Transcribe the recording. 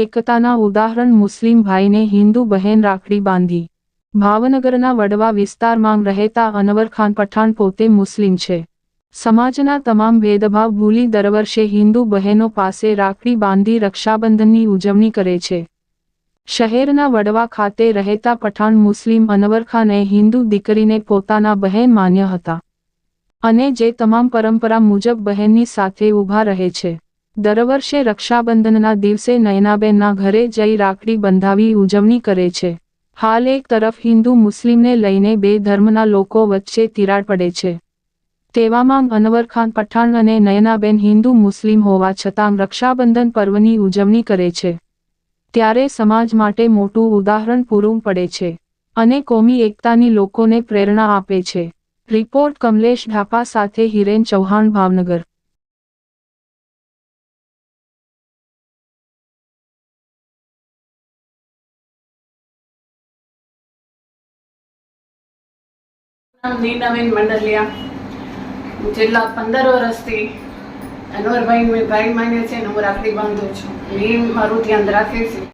એકતાના ઉદાહરણ મુસ્લિમ ભાઈને હિન્દુ બહેન રાખડી બાંધી. ભાવનગરના વડવા વિસ્તારમાં રહેતા અનવર પઠાણ પોતે મુસ્લિમ છે. સમાજના તમામ ભેદભાવ ભૂલી દર વર્ષે હિન્દુ બહેનો પાસે રાખડી બાંધી રક્ષાબંધનની ઉજવણી કરે છે. શહેરના વડવા ખાતે રહેતા પઠાણ મુસ્લિમ અનવર ખાને હિન્દુ દીકરીને પોતાના બહેન માન્ય હતા. અને જે તમામ પરંપરા મુજબ બહેનની સાથે ઊભા રહે છે. દર વર્ષે રક્ષાબંધનના દિવસે નયનાબેનના ઘરે જઈ રાખડી બંધાવી ઉજવણી કરે છે. હાલ એક તરફ હિન્દુ મુસ્લિમને લઈને બે ધર્મના લોકો વચ્ચે તિરાડ પડે છે. તેવામાં અનવરખાન પઠાણ અને નયનાબેન હિન્દુ મુસ્લિમ હોવા છતાં રક્ષાબંધન પર્વની ઉજવણી કરે છે. ત્યારે સમાજ માટે મોટું ઉદાહરણ પૂરું પડે છે અને કોમી એકતાની લોકોને પ્રેરણા આપે છે. રિપોર્ટ કમલેશ ઢાપા સાથે હિરેન ચૌહાણ, ભાવનગર. નામ નીનાબેન મંડલિયા હું છેલ્લા પંદર વર્ષથી અનવરભાઈ ભાઈ માને છે ને હું રાખડી બાંધું છું. એ મારું ધ્યાન રાખે છે.